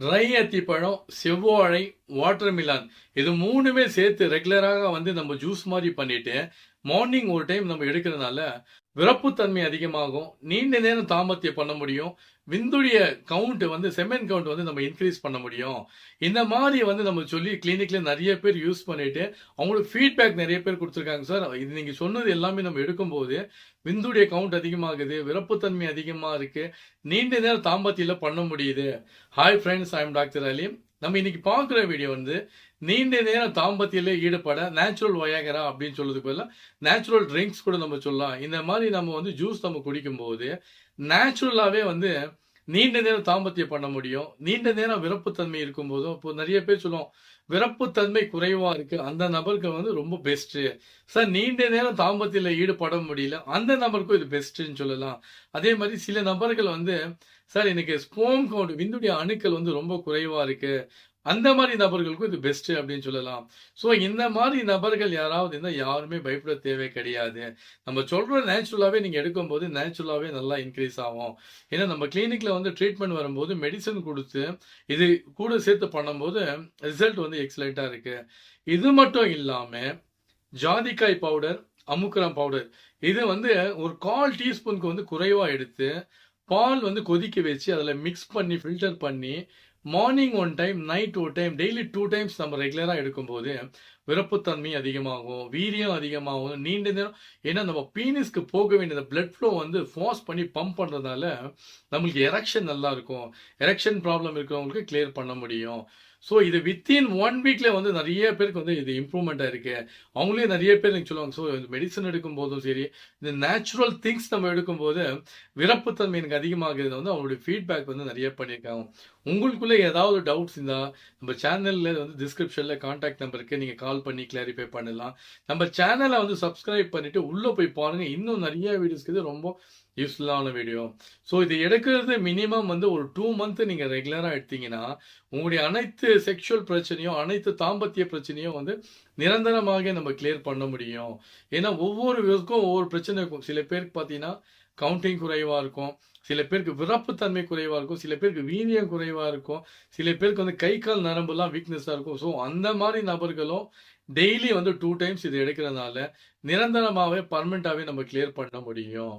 Try அத்திப்பழம் செவ்வாழை water Milan இது மூணுமே சேர்த்து ரெகுலராக வந்து நம்ம ஜூஸ் மாதிரி பண்ணிட்டு மார்னிங் ஒரு டைம் நம்ம எடுக்கிறதுனால விரப்புத்தன்மை அதிகமாகும். நீண்ட நேரம் தாமத்தியம் பண்ண முடியும். விந்துடைய கவுண்ட் வந்து செமன் கவுண்ட் வந்து நம்ம இன்க்ரீஸ் பண்ண முடியும். இந்த மாதிரி வந்து நம்ம சொல்லி கிளினிக்ல நிறைய பேர் யூஸ் பண்ணிட்டு அவங்களுக்கு ஃபீட்பேக் நிறைய பேர் கொடுத்துருக்காங்க சார். இது நீங்க சொன்னது எல்லாமே நம்ம எடுக்கும்போது விந்துடைய கவுண்ட் அதிகமாகுது விரப்புத்தன்மை அதிகமா இருக்கு. நீண்ட நேரம் தாம்பத்தியில் பண்ண முடியுது. Hi friends I am doctor Aleem நம்ம இன்னைக்கு பார்க்குற வீடியோ வந்து நீண்ட நேரம் தாம்பத்தியிலே ஈடுபட நேச்சுரல் வயாகரா அப்படின்னு சொல்றதுக்கு பதிலாக நேச்சுரல் ட்ரிங்க்ஸ் கூட நம்ம சொல்லலாம். இந்த மாதிரி நம்ம வந்து ஜூஸ் நம்ம குடிக்கும்போது நேச்சுரலாகவே வந்து நீண்ட நேரம் தாம்பத்தியம் பண்ண முடியும். நீண்ட நேரம் விரப்புத்தன்மை இருக்கும்போதும் இப்போ நிறைய பேர் சொல்லுவோம் விரப்புத்தன்மை குறைவா இருக்கு. அந்த நபருக்கு வந்து ரொம்ப பெஸ்ட் சார் நீண்ட நேரம் தாம்பத்தியில ஈடுபட முடியல. அந்த நபருக்கும் இது பெஸ்ட்னு சொல்லலாம். அதே மாதிரி சில நபர்கள் வந்து சார் எனக்கு ஸ்போம் கவுண்ட் விந்துடைய அணுக்கள் வந்து ரொம்ப குறைவா இருக்கு. அந்த மாதிரி நபர்களுக்கும் இது பெஸ்ட் அப்படின்னு சொல்லலாம். ஸோ இந்த மாதிரி நபர்கள் யாராவது இருந்தால் யாருமே பயப்பட தேவை கிடையாது. நம்ம சொல்கிற நேச்சுரலாகவே நீங்கள் எடுக்கும்போது நேச்சுரலாகவே நல்லா இன்க்ரீஸ் ஆகும். ஏன்னா நம்ம கிளினிக்கில் வந்து ட்ரீட்மெண்ட் வரும்போது மெடிசன் கொடுத்து இது கூட சேர்த்து பண்ணும்போது ரிசல்ட் வந்து எக்ஸலண்ட்டாக இருக்கு. இது மட்டும் இல்லாமல் ஜாதிக்காய் பவுடர் அமுக்குரம் பவுடர் இது வந்து ஒரு கால் டீஸ்பூனுக்கு வந்து குறைவாக எடுத்து பால் வந்து கொதிக்க வச்சு அதில் மிக்ஸ் பண்ணி ஃபில்டர் பண்ணி மார்னிங் ஒன் டைம் நைட் ஒரு டைம் டெய்லி டூ டைம்ஸ் நம்ம ரெகுலராக எடுக்கும்போது விரப்புத்தன்மை அதிகமாகும் வீரியம் அதிகமாகும் நீண்ட நேரம் ஏன்னா நம்ம பீனிஸ்க்கு போக வேண்டிய பிளட் ஃப்ளோ வந்து ஃபோர்ஸ் பண்ணி பம்ப் பண்ணுறதுனால நம்மளுக்கு எரெக்ஷன் நல்லா இருக்கும். எரெக்ஷன் ப்ராப்ளம் இருக்கிறவங்களுக்கு கிளியர் பண்ண முடியும். ஸோ இது வித்தின் ஒன் வீக்ல வந்து நிறைய பேருக்கு வந்து இது இம்ப்ரூவ்மெண்ட் ஆயிருக்கு அவங்களே நிறைய பேர் எனக்கு சொல்லுவாங்க ஸோ மெடிசன் எடுக்கும் போதும் சரி இந்த நேச்சுரல் திங்ஸ் நம்ம எடுக்கும்போது விரப்புத்தன்மை எனக்கு அதிகமாகிறது வந்து அவங்களுடைய ஃபீட்பேக் வந்து நிறைய பண்ணியிருக்காங்க. உங்களுக்குள்ளே ஏதாவது டவுட்ஸ் இருந்தால் நம்ம சேனலில் வந்து டிஸ்கிரிப்ஷனில் கான்டாக்ட் நம்பருக்கு நீங்க கால் பண்ணி கிளாரிஃபை பண்ணலாம். நம்ம சேனலை வந்து சப்ஸ்கிரைப் பண்ணிட்டு உள்ளே போய் பாருங்க. இன்னும் நிறைய வீடியோஸ்க்கு இது ரொம்ப யூஸ்ஃபுல்லான வீடியோ ஸோ இது எடுக்கிறது மினிமம் வந்து ஒரு டூ மந்த் நீங்க ரெகுலராக எடுத்தீங்கன்னா உங்களுடைய அனைத்து செக்ஷுவல் பிரச்சனையும் அனைத்து தாம்பத்திய பிரச்சனையும் வந்து நிரந்தரமாக நம்ம கிளியர் பண்ண முடியும். ஏன்னா ஒவ்வொரு இதுக்கும் ஒவ்வொரு பிரச்சனை இருக்கும் சில பேருக்கு பார்த்தீங்கன்னா கவுண்டிங் குறைவாக இருக்கும். சில பேருக்கு விரப்புத்தன்மை குறைவாக இருக்கும். சில பேருக்கு வீரியம் குறைவாக இருக்கும். சில பேருக்கு வந்து கை கால் நரம்புலாம் வீக்னஸாக இருக்கும். ஸோ அந்த மாதிரி நபர்களும் டெய்லி வந்து டூ டைம்ஸ் இது எடுக்கிறதுனால நிரந்தரமாகவே பர்மனெண்ட்டாகவே நம்ம கிளியர் பண்ண முடியும்.